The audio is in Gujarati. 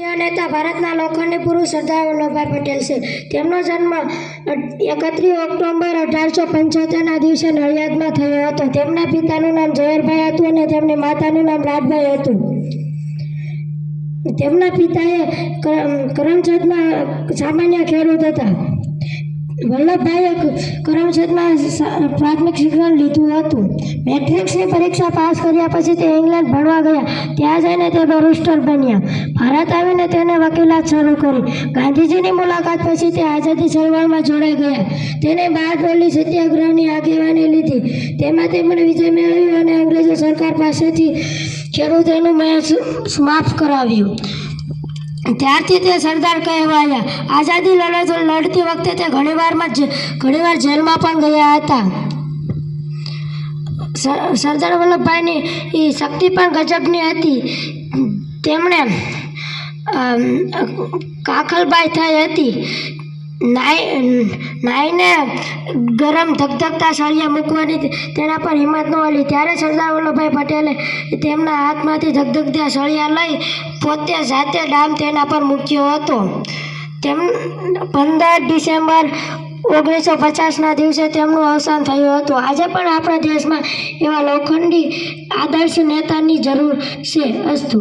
નેતા ભારતના લોખંડી પુરુષ સરદાર વલ્લભભાઈ પટેલ છે. તેમનો જન્મ એકત્રીસ ઓક્ટોબર અઢારસો પંચોતેરના દિવસે નડિયાદમાં થયો હતો. તેમના પિતાનું નામ ઝવેરભાઈ હતું અને તેમની માતાનું નામ રાજભાઈ હતું. તેમના પિતાએ કરમચંદમાં સામાન્ય ખેડૂત હતા. વલ્લભભાઈએ કરમસદમાં પ્રાથમિક શિક્ષણ લીધું હતું. મેટ્રિક્સની પરીક્ષા પાસ કર્યા પછી તે ઇંગ્લેન્ડ ભણવા ગયા. ત્યાં જઈને તે બેરિસ્ટર બન્યા. ભારત આવીને તેને વકીલાત શરૂ કરી. ગાંધીજીની મુલાકાત પછી તે આઝાદી ચળવળમાં જોડાઈ ગયા. તેને બારડોલી સત્યાગ્રહની આગેવાની લીધી. તેમાં તેમણે વિજય મેળવ્યો અને અંગ્રેજો સરકાર પાસેથી ખેડૂતોનું મેં માફ કરાવ્યું. ત્યારથી તે સરદાર કહેવાયા. આઝાદી લડત લડતી વખતે તે ઘણીવારમાં ઘણીવાર જેલમાં પણ ગયા હતા. સર- સરદાર વલ્લભભાઈની એ શક્તિ પણ ગજબની હતી. તેમણે કાખલબાઈ થઈ હતી. નાઈ, નાઈને ગરમ ધગધગતા સળિયા મૂકવાની તેના પર હિંમત ન હતી ત્યારે સરદાર વલ્લભભાઈ પટેલે તેમના હાથમાંથી ધગધગતા સળિયા લઈ પોતે જાતે ડામ તેના પર મૂક્યો હતો. તેમ, પંદર ડિસેમ્બર ઓગણીસો પચાસના દિવસે તેમનું અવસાન થયું હતું. આજે પણ આપણા દેશમાં એવા લોખંડી આદર્શ નેતાની જરૂર છે અસ્તુ.